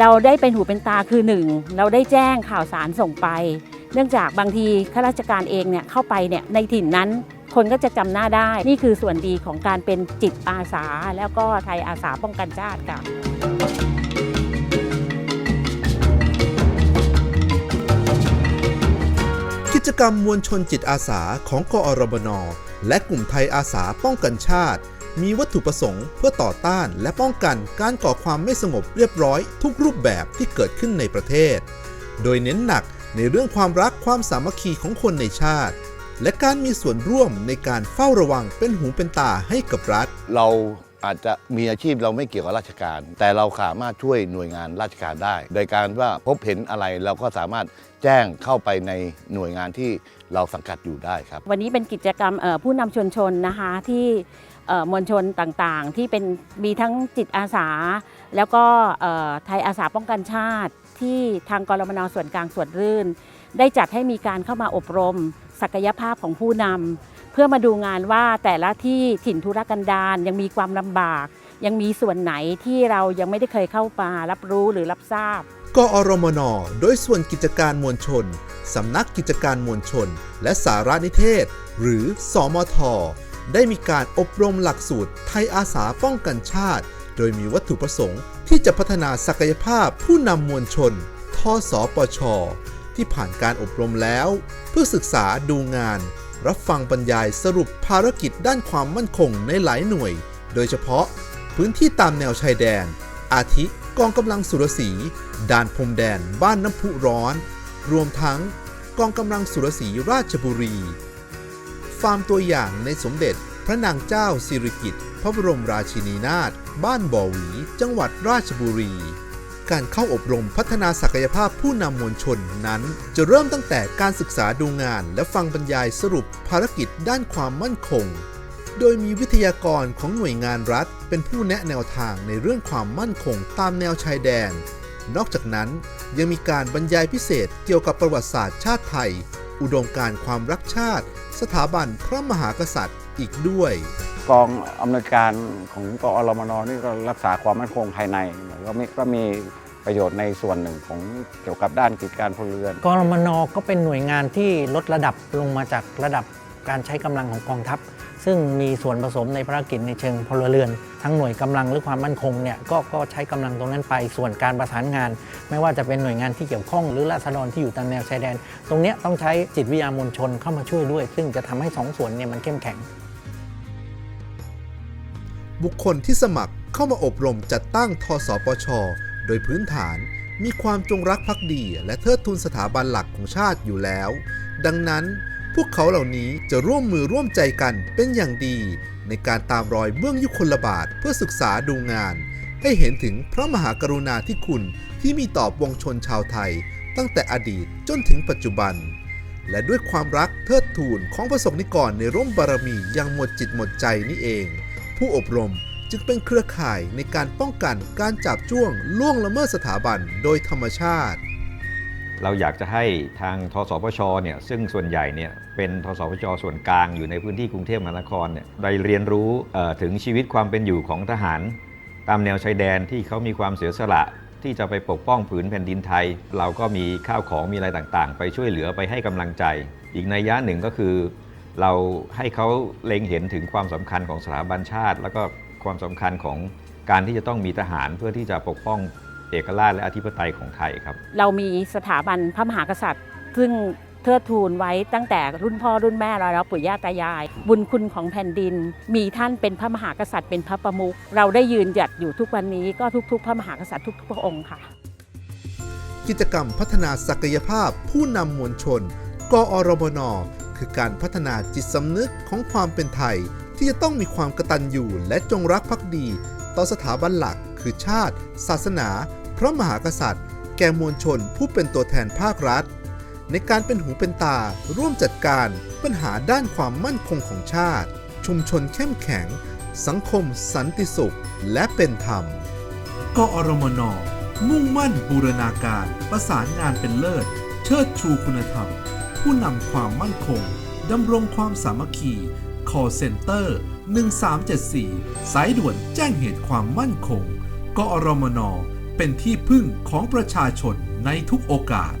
เราได้เป็นหูเป็นตาคือหนึ่งเราได้แจ้งข่าวสารส่งไป เนื่องจากบางทีข้าราชการเองเนี่ยเข้าไปเนี่ยในถิ่นนั้น คนก็จะจำหน้าได้ นี่คือส่วนดีของการเป็นจิตอาสา แล้วก็ไทยอาสาป้องกันชาติค่ะกิจกรรมมวลชนจิตอาสาของกอรบนและกลุ่มไทยอาสาป้องกันชาติ มีวัตถุประสงค์เพื่อต่อต้านและป้องกันการก่อความไม่สงบเรียบร้อย ทุกรูปแบบที่เกิดขึ้นในประเทศ โดยเน้นหนักในเรื่องความรักความสามัคคีของคนในชาติ และการมีส่วนร่วมในการเฝ้าระวังเป็นหูเป็นตาให้กับรัฐ เรา อาจจะมีอาชีพเราไม่เกี่ยวกับราชการ แต่เราสามารถช่วยหน่วยงานราชการได้ โดยการว่าพบเห็นอะไรเราก็สามารถแจ้งเข้าไปในหน่วยงานที่เราสังกัดอยู่ได้ครับ วันนี้เป็นกิจกรรมผู้นำชนชนนะคะที่มวลชนต่างๆ ที่เป็นมีทั้งจิตอาสา แล้วก็ไทยอาสาป้องกันชาติ ที่ทางกรมนส่วนกลางส่วนรื่น ได้จัดให้มีการเข้ามาอบรม ศักยภาพของผู้นำ พื่อมาดูงานว่าแต่ละที่ถิ่นธุรกันดารยังมีความลำบาก ยังมีส่วนไหนที่เรายังไม่ได้เคยเข้ามารับรู้หรือรับทราบกอรมน โดยส่วนกิจการมวลชน สำนักกิจการมวลชน และสารนิเทศ หรือสอมท ได้มีการอบรมหลักสูตรไทยอาสาป้องกันชาติ โดยมีวัตถุประสงค์ที่จะพัฒนาศักยภาพผู้นำมวลชน ทสปช ที่ผ่านการอบรมแล้ว เพื่อศึกษาดูงาน รับฟังบรรยายสรุปภารกิจด้านความมั่นคงในหลายหน่วย โดยเฉพาะพื้นที่ตามแนวชายแดน อาทิกองกำลังสุรศรีด่านพรมแดนบ้านน้ำพุร้อน รวมทั้งกองกำลังสุรศรีราชบุรี ฟาร์มตัวอย่างในสมเด็จพระนางเจ้าสิริกิติ์พระบรมราชินีนาถบ้านบ่อหวี จังหวัดราชบุรี การเข้าอบรมพัฒนาศักยภาพผู้นำมวลชนนั้น จะเริ่มตั้งแต่การศึกษาดูงาน และฟังบรรยายสรุปภารกิจด้านความมั่นคง โดยมีวิทยากรของหน่วยงานรัฐ เป็นผู้แนะแนวทางในเรื่องความมั่นคงตามแนวชายแดน นอกจากนั้นยังมีการบรรยายพิเศษเกี่ยวกับประวัติศาสตร์ชาติไทย อุดมการความรักชาติ สถาบันพระมหากษัตริย์อีกด้วย กองอำนวยการของกอรมนนี่ก็รักษาความมั่นคงภายในก็มีก็มีประโยชน์ในส่วนหนึ่งของเกี่ยวกับด้านกิจการพลเรือนกรมนก็เป็นหน่วยงานที่ลดระดับลงมาจากระดับการใช้กำลังของกองทัพ ซึ่งมีส่วนผสมในภารกิจในเชิงพลเรือน ทั้งหน่วยกำลังหรือความมั่นคงเนี่ยกก็ใช้กำลังตรงนั้นไปส่วนการประสานงาน ไม่ว่าจะเป็นหน่วยงานที่เกี่ยวข้องหรือราษฎรที่อยู่ตามแนวชายแดน ตรงนี้ต้องใช้จิตวิทยามวลชนเข้ามาช่วยด้วย ซึ่งจะทำให้สองส่วนเนี่ยมันเข้มแข็ง บุคคลที่สมัครเข้ามาอบรมจัดตั้งทสปช โดยพื้นฐานมีความจงรักภักดี และเทิดทูนสถาบันหลักของชาติอยู่แล้ว ดังนั้นพวกเขาเหล่านี้จะร่วมมือร่วมใจกันเป็นอย่างดี ในการตามรอยเบื้องยุคลบาทเพื่อศึกษาดูงาน ให้เห็นถึงพระมหากรุณาธิคุณที่มีต่อวงชนชาวไทย ตั้งแต่อดีตจนถึงปัจจุบัน และด้วยความรักเทิดทูนของประสบนิกรในร่มบารมีอย่างหมดจิตหมดใจนี่เอง ผู้อบรมจึงเป็นเครือข่ายในการป้องกันการจับจ้วงล่วงละเมิดสถาบันโดยธรรมชาติ เราอยากจะให้ทางทสพชเนี่ยซึ่งส่วนใหญ่เนี่ยเป็นทสพชส่วนกลางอยู่ในพื้นที่กรุงเทพมหานครเนี่ยได้เรียนรู้ถึงชีวิตความเป็นอยู่ของทหาร ตามแนวชายแดนที่เขามีความเสียสละที่จะไปปกป้องผืนแผ่นดินไทย เราก็มีข้าวของมีอะไรต่างๆ ไปช่วยเหลือไปให้กำลังใจ อีกนัยยะหนึ่งก็คือ เราให้เขาเล็งเห็นถึงความสำคัญของสถาบันชาติ แล้วก็ความสำคัญของการที่จะต้องมีทหารเพื่อที่จะปกป้องเอกราชและอธิปไตยของไทยครับ เรามีสถาบันพระมหากษัตริย์ ซึ่งเทิดทูนไว้ตั้งแต่รุ่นพ่อรุ่นแม่เราแล้วปู่ย่าตายาย บุญคุณของแผ่นดิน มีท่านเป็นพระมหากษัตริย์เป็นพระประมุขเราได้ยืนหยัดอยู่ทุกวันนี้ก็ทุก ๆ พระมหากษัตริย์ทุกๆพระองค์ค่ะ กิจกรรมพัฒนาศักยภาพผู้นำมวลชน กอรบน คือการพัฒนาจิตสำนึกของความเป็นไทย ที่จะต้องมีความกตัญญูและจงรักภักดี ต่อสถาบันหลัก คือชาติ ศาสนา พระมหากษัตริย์ แก่มวลชนผู้เป็นตัวแทนภาครัฐ ในการเป็นหูเป็นตา ร่วมจัดการปัญหาด้านความมั่นคงของชาติ ชุมชนเข้มแข็ง สังคมสันติสุข และเป็นธรรมกอรมนมุ่งมั่นบูรณาการ ประสานงานเป็นเลิศ เชิดชูคุณธรรม ผู้นำความมั่นคงดำรงความสามัคคี call center 1374 สายด่วนแจ้งเหตุความมั่นคง กอรมน เป็นที่พึ่งของประชาชนในทุกโอกาส